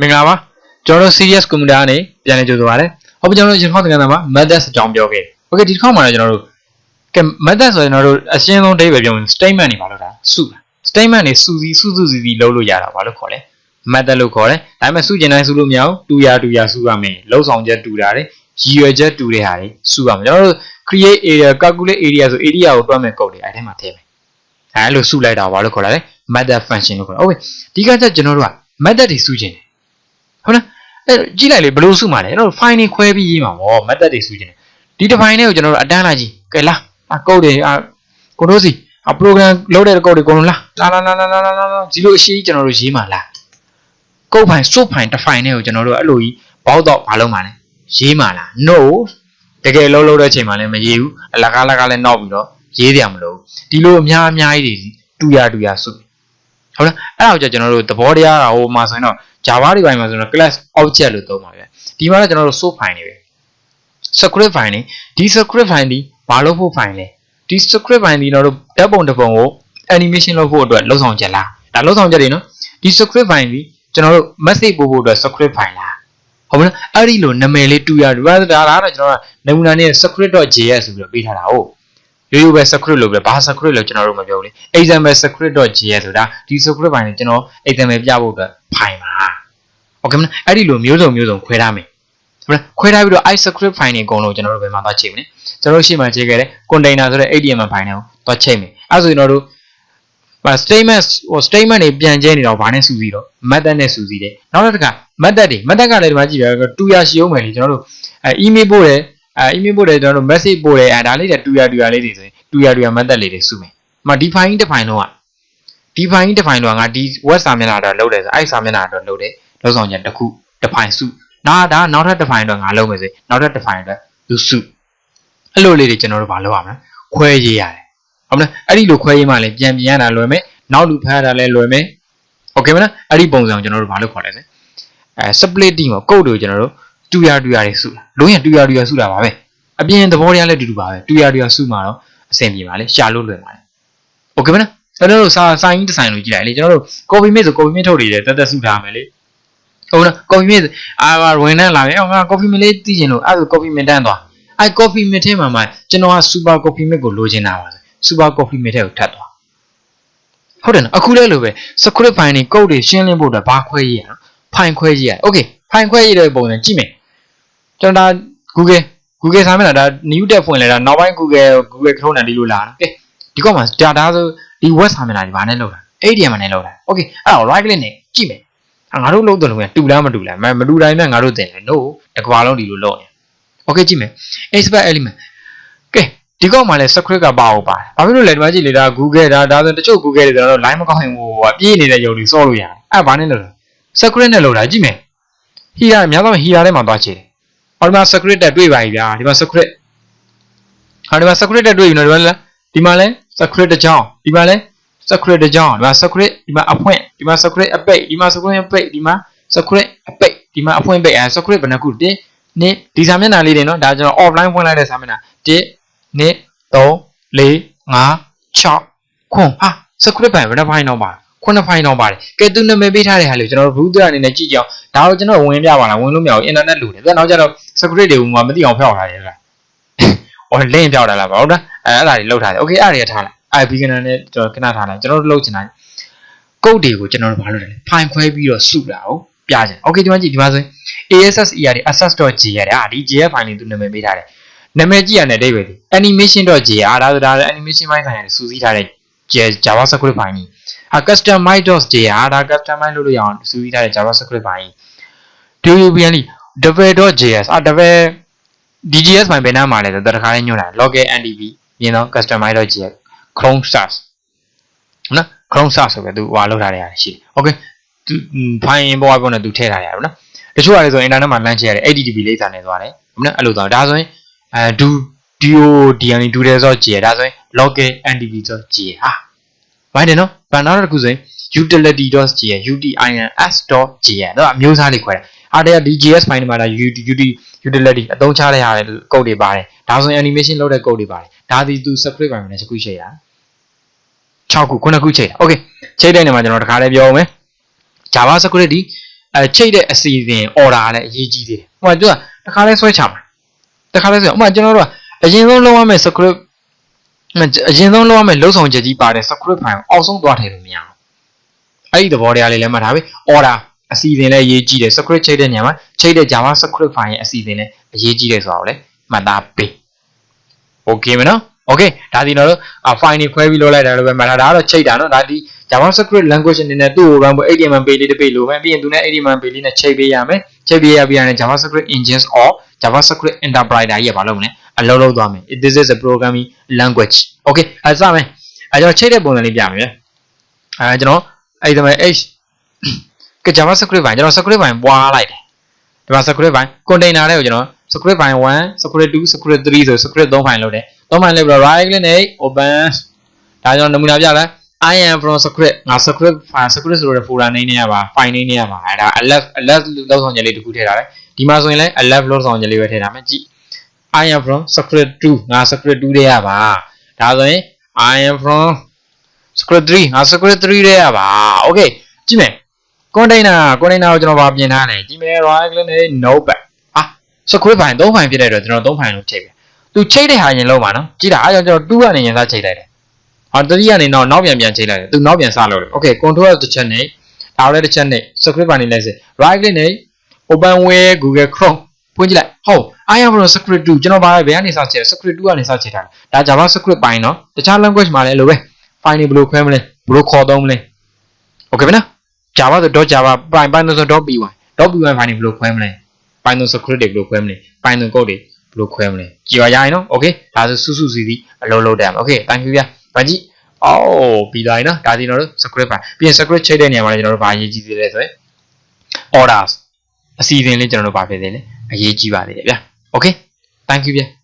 မင်္ဂလာပါကျွန်တော်တို့ serious computer နဲ့ပြန်လည်ကြိုဆိုပါရစေ။ဟုတ်ပြီကျွန်တော်တို့ရင်ခေါက်သင်္ကန်းမှာ methods အကြောင်းပြောခဲ့။ Okay ဒီတစ်ခေါက်မှာတော့ကျွန်တော်တို့ကဲ method ဆိုရင်ကျွန်တော်တို့အရှင်းဆုံးအဓိပ္ပာယ်ပြောရင် statement တွေပါလို့တာစုတာ။ statement တွေစုစည်းစုစုစည်းစည်းလုပ်လို့ရတာပါလို့ခေါ်လဲ။ method လို့ခေါ်တယ်။ဒါပေမဲ့စုကျင်တိုင်းစုလို့မရဘူး။တူရတူရစုရမယ်။လုံဆောင်ချက်တူတာတွေရည်ရွယ်ချက်တူတဲ့ဟာတွေစုရမယ်။ကျွန်တော်တို့ create area calculate area ဆို area ကိုတွက်မဲ့ကုတ်တွေအဲ့ထဲမှာထည့်မယ်။အဲလိုစုလိုက်တာပါလို့ခေါ်လာတယ်။ method function လို့ခေါ်တာ။ဟုတ်ပြီ။ဒီကကျကျွန်တော်တို့က method တွေစုကျင်တယ် ဟုတ်လားအဲ့ကြည့်လိုက်လေဘယ်လိုစုမှာလဲကျွန်တော်တို့ file တွေခွဲပြီးရေးမှာဗော method တွေစုကျင်တယ်ဒီတစ် file လေးကိုကျွန်တော်တို့အတန်းလိုက်ကြည့်ကဲလာအကုတ်တွေအကိုတို့စီအ program လုပ်တဲ့ကုတ်တွေအကုန်လုံးလာလာလာလာလာလာလာဒီလိုအရှိကျွန်တော်တို့ရေးမှာလားကုတ်ဖိုင်စုတ်ဖိုင်တစ်ဖိုင်နဲ့ကိုကျွန်တော်တို့အဲ့လိုကြီးဘောက်တော့မလုပ်မှာလဲရေးမှာလား no တကယ်လုံးလုံးတဲ့အချိန်မှာလည်းမရေးဘူးအလကားလကားလည်းနောက်ပြီးတော့ရေးတယ်မလို့ဒီလိုအများအများကြီးတွေတူရတူရစုဟုတ်လားအဲ့ဒါကိုကျွန်တော်တို့သဘောတရားတာဟိုမှာဆိုရင်တော့ Java တွေပိုင်းမှာဆိုတော့ class object လို့သုံးပါဗျဒီမှာတော့ကျွန်တော်တို့ source file တွေပဲ script file နေဒီ script file ဒီဘာလို့ဖို့ file လဲဒီ script file ဒီတော့ဓာတ်ပုံတစ်ပုံကို animation လုပ်ဖို့အတွက်လုံဆောင်ချက်လားဒါလုံဆောင်ချက်တွေနော်ဒီ script file ဒီကျွန်တော်တို့ message ပို့ဖို့အတွက် script file လားဟုတ်မလားအဲ့ဒီလိုနာမည်လေးတူရတယ်ဒါဒါကတော့ကျွန်တော်ကနမူနာနဲ့ script.js ဆိုပြီးတော့ပေးထားတာဟုတ်ရိုးရိုးပဲ script လို့ပဲဘာ script လို့ကျွန်တော်တို့မပြောဘူးလေ example script.js ဆိုတာဒီ script file နဲ့ကျွန်တော် example ပြဖို့အတွက် file ပါ ဟုတ်ကဲ့မလားအဲ့ဒီလိုမျိုးစုံမျိုးစုံခွဲထားမယ်ဟုတ်လားခွဲထားပြီးတော့ iScript file တွေအကုန်လုံးကျွန်တော်တို့ဘယ်မှာသွားချိန်မလဲကျွန်တော်တို့ရှေ့မှာချိန်ခဲ့တဲ့ container ဆိုတဲ့ HTML file တွေကိုသွားချိန်မယ်အဲ့ဆိုရင်တော့တို့ statement ဟို statement တွေပြန်ကျဲနေတော့ဘာနဲ့စုစည်းတော့ method နဲ့စုစည်းတယ်နောက်တစ်ခါ method တွေ method ကလည်းဒီမှာကြည့်ရတော့2ရရှိအောင်မယ်လေကျွန်တော်တို့အဲ email ပို့တယ်အဲ email ပို့တယ်ကျွန်တော်တို့ message ပို့တယ်အဲဒါလေးတွေ2ရ2ရလေးတွေဆိုရင်2ရ2ရ method လေးတွေစုမယ်မဒီ file တစ်ဖိုင်တော့ကဒီ file တစ်ဖိုင်တော့ငါဒီ web စာမျက်နှာတော့လုပ်တယ်ဆိုအဲ့စာမျက်နှာတော့လုပ်တယ် လောက်ဆောင်ချက်တစ်ခု define စုဒါဒါနောက်ထပ် define တော့ငါလုပ်မယ်စေနောက်ထပ် define တော့သူစုအဲ့လိုလေးတွေကျွန်တော်တို့မလုပ်ရမလားခွဲရေးရတယ်ဟုတ်မလားအဲ့ဒီလိုခွဲရေးမှလည်းပြန်ပြန်ရတာလွယ်မယ်နောက်လူဖတ်ရတာလည်းလွယ်မယ်โอเคမလားအဲ့ဒီပုံစံကိုကျွန်တော်တို့မလုပ်ခေါ်လဲစေအဲ splitting ကို code ကိုကျွန်တော်တို့တူရတူရတွေစုလုံးရင်တူရတူရစုတာပါပဲအပြင်သဘောတရားလည်းတူတူပါပဲတူရတူရစုမှာတော့အဆင်ပြေပါလေရှာလို့လွယ်ပါလေโอเคမလားကျွန်တော်တို့စာစာရင်းဒီဇိုင်းလို့ကြည့်လိုက်လေကျွန်တော်တို့ copy mate ဆို copy mate ထုတ်နေတယ်တက်တက်စုထားမယ်လေ ဟုတ်လား copy mate အာဝင်နှမ်းလာမယ်အော်ငါ copy mate လေးသိချင်လို့အဲ့ဒါ copy mate တန်းသွားအဲ့ copy mate ထဲမှာမှကျွန်တော်က super copy mate ကိုလိုချင်တာပါ super copy mate ထဲကိုထပ်သွားဟုတ်တယ်နော်အခုလဲလို့ပဲ script file တွေ code တွေရှင်းလင်းဖို့အတွက်ဘာခွဲရေးရအောင် file ခွဲရေးရ okay file ခွဲရေးတဲ့ပုံစံကြည့်မယ်ကျွန်တော်ဒါ Google Google စာမျက်နှာဒါ new tab ဖွင့်လဲတာနောက်ပိုင်း Google Google Chrome နဲ့ဒီလိုလာတာကဲဒီကောက်မှာ data ဆိုဒီ web စာမျက်နှာတွေဘာနဲ့လောက်တာ ADM နဲ့လောက်တာ okay အဲ့တော့ right click နဲ့ကြည့်မယ် ငါတို့လုံးတယ်လို့တူလားမတူလားမတူတိုင်းနဲ့ငါတို့တင်တယ် no တကွာလုံးဒီလိုလောက်နေ okay ကြည့်မယ် expert element ကဲဒီကောက်မှာလဲ script ကပါအောင်ပါတယ်ဘာဖြစ်လို့လဲဒီမှာကြည့်လေဒါ Google ဒါဒါဆိုတချို့ Google တွေကျွန်တော်တို့ line မကောင်းရင်ဟိုပြေးနေတဲ့ယုံတွေစောလို့ရတယ်အဲ့ဘာနဲ့လောက်လဲ script နဲ့လောက်တာကြည့်မယ် hira အများဆုံး hira ထဲမှာသွားချေတယ်ဟောဒီမှာ script တက်တွေ့ပါပြီဗျာဒီမှာ script ဟောဒီမှာ script တက်တွေ့ပြီနော်ဒီမှာလဲဒီမှာလဲ script တစ်ကြောင်းဒီမှာလဲ script တစ်ကြောင်းဒီမှာ script ဒီမှာအဖွင့်ဒီမှာ script အပိတ်ဒီမှာ script အပိတ်ဒီမှာ script အပိတ်ဒီမှာအဖွင့်ပိတ်အဲ script ဘယ်နှခုတင်းနှစ်ဒီစာမျက်နှာလေးတွေနော်ဒါကျွန်တော် offline ဖွင့်လိုက်တဲ့စာမျက်နှာ1 2 3 4 5 6ခွန်ဟာ script ဘယ်နှဖိုင်တော့ပါခုနှစ်ဖိုင်တော့ပါတယ်ကဲသူနာမည်ပေးထားတဲ့ဟာလေကျွန်တော်တို့ router အနေနဲ့ကြည့်ကြအောင်ဒါတော့ကျွန်တော်ဝင်ပြပါလားဝင်လို့မရဘူး internet လိုတယ်ပြန်တော့ကျတော့ script တွေကိုမှမသိအောင်ဖျောက်ထားတယ်လားဟော link ဖျောက်တာလားဟုတ်လားအဲအဲ့ဒါတွေလောက်ထားတယ် okay အဲ့ဒါတွေထားလို က်အဲ beginner နဲ့ကျွန်တော်ခဏထားလိုက်ကျွန်တော်တို့လုပ်ချင်တာ code တွေကိုကျွန်တော်တို့ဘာလုပ်တယ်လဲ file ခွဲပြီးတော့စုတာကိုပြချင် okay ဒီမှာကြည့်ဒီမှာဆိုရင် ASSER access.jr တဲ့အာဒီ jr file လေးသူနာမည်ပေးထားတယ်နာမည်ကြည့်ရတဲ့အဓိပ္ပာယ်ဒီ animation.jr ဒါဆိုဒါ animation ဘိုင်းဆိုင်ရာစူးစီးထားတဲ့ Java script file ကြီးအာ customize.jr ဒါ customize လုပ်လို့ရအောင်စူးစီးထားတဲ့ Java script file ကြီး DUBNly devel.js အာ devel DGS ဘိုင်းဘယ်နားမှာလဲဆိုတော့တခါလေးညွှန်တာ local ndb မြင်တော့ customize.js chrome stars နော် chrome stars ဆိုပဲသူဟွာလောက်ထားတဲ့ဟာရှိတယ် okay သူ file ဘောပေါ်နဲ့သူထည့်ထားရတယ်နော်တချို့ဟာလေဆို internet မှာလမ်းချရတယ် HTTP လိပ်စာနဲ့သွားတယ်ဟုတ်နော်အဲ့လိုသွားဒါဆိုရင်အဲ do do dn ဒူတယ်ဆိုကြည်ဒါဆိုရင် local ndb ဆိုကြည်ဟာဘိုင်းတယ်နော်ဗန်နောက်တစ်ခုဆိုရင် utility.js utins.js တော့အမျိုးအစားလေးခွဲတယ်အားတည်းကဒီ js file မှာဒါ utility utility အသုံးချတဲ့ဟာတွေကုတ်တွေပါတယ်ဒါဆိုရင် animation လုပ်တဲ့ကုတ်တွေပါတယ်ဒါဒီသူ script ပိုင်းမှာလည်းတစ်ခုရှိရ 6ခု9ခုချိန် okay ချိန်တဲ့နေမှာကျွန်တော်တခါလေးပြောအောင်မယ် Java script ဒီအဲချိတ်တဲ့အစီအစဉ် order လည်းအရေးကြီးသေးတယ်ဟိုကသူကတစ်ခါလဲဆွဲချမှာတစ်ခါလဲဆွဲဥပမာကျွန်တော်တို့ကအရင်ဆုံးလုံးဝမဲ့ script အရင်ဆုံးလုံးဝမဲ့လုံဆောင်ချက်ကြီးပါတဲ့ script file အောက်ဆုံးသွားထည့်လို့မရအောင်အဲ့ဒီသဘောတရားလေးလည်းမှတ်ထားပြီ order အစီအစဉ်လည်းအရေးကြီးတယ် script ချိတ်တဲ့ညမှာချိတ်တဲ့ Java script file ရဲ့အစီအစဉ်လည်းအရေးကြီးတယ်ဆိုတာကိုလည်းမှတ်သားပေး okay မနော် okay ဒါဒီတော့ file တွေခွဲပြီးလုပ်လိုက်တာလို့ပဲမှတ်ထားဒါကတော့ချိတ်တာနော်ဒါဒီ JavaScript language အနေနဲ့သူ့ကို run ဖို့ HTML page လေးတစ် page လိုမယ်ပြီးရင်သူနဲ့ HTML page လေးနဲ့ချိတ်ပေးရမယ်ချိတ်ပေးရပြီးရင် JavaScript engines or JavaScript interpreter ကြီးရပါလို့မလဲအလုံးလုံးသွားမယ် this is a programming language okay အဲစမယ်အဲကျွန်တော်ချိတ်တဲ့ပုံစံလေးပြမယ်ဗျအဲကျွန်တော်အဲ့ဒီမှာ h က JavaScript ဘိုင်ကျွန်တော် script ဘိုင်ပွားလိုက်တယ် ဒီမှာ script ဘိုင် container တွေကိုကျွန်တော် script ဘိုင်1 script 2 script 3ဆို script 3ဘိုင်လုပ်တယ်3ဘိုင်လုပ်ပြီးတော့ right click နဲ့ open ဒါကျွန်တော်နမူနာပြလိုက် I am from script ငါ script file script ဆိုတဲ့ folder name နဲ့ရပါ file name နဲ့ရပါအဲဒါ alert alert လောက်ဆောင်ချက်လေးတစ်ခုထည့်ထားတယ်ဒီမှာဆိုရင်လည်း alert လောက်ဆောင်ချက်လေးပဲထည့်ထားမယ်ကြည့် I am from script 2ငါ script 2တဲ့ရပါဒါဆိုရင် I am from script 3ငါ script 3တဲ့ရပါ okay ကြည့်မယ် container container ကိုကျွန်တော်ဗာပြင်ထားတယ် gmail right-click နဲ့ notepad အာ script file 3 file ဖြစ်တဲ့အတွက်ကျွန်တော်3 file ကိုချိန်တယ်သူချိန်တဲ့ဟာရင်လုံးပါနော်ကြည့်တာအားကြောင့်ကျွန်တော်2ကနေရင်စားချိန်လိုက်တယ်အော်3ကနေတော့နောက်ပြန်ပြန်ချိန်လိုက်တယ်သူနောက်ပြန်စလုပ်တယ် okay control တစ်ချက်နဲ့ဒါလည်းတစ်ချက်နဲ့ script file နဲ့လိုက်စေ right-click နဲ့ openware google chrome ဖွင့်ကြည့်လိုက်ဟုတ် I am from script 2ကျွန်တော်ဗာဘယ်ကနေစချိန် script 2ကနေစချိန်ထားတယ်ဒါ java script ပိုင်းနော်တခြား language မှာလည်းအဲ့လိုပဲ file တွေဘယ်လိုခွဲမလဲဘယ်လိုခေါ်သုံးမလဲ okay ပဲနော် Java ဆို .java Python Python ဆို .py .py file တွေဘယ်လိုခွဲမလဲ Python script တွေဘယ်လိုခွဲမလဲ Python code တွေဘယ်လိုခွဲမလဲကြည်ပါရရင်နော် okay ဒါဆိုစုစုစည်းစည်းအလုပ်လုပ်တယ် okay thank you ဗျာဗကြည့်အော်ပြီးသွားပြီနော်ဒါဒီကျွန်တော်တို့ script ပါပြီးရင် script ချိန်တဲ့နေရာမှာလည်းကျွန်တော်တို့ဗာအရေးကြီးသေးတယ်ဆိုရင် orders အစီအစဉ်လေးကျွန်တော်တို့ဗာဖြစ်သေးတယ်အရေးကြီးပါသေးတယ်ဗျာ okay thank you ဗျာ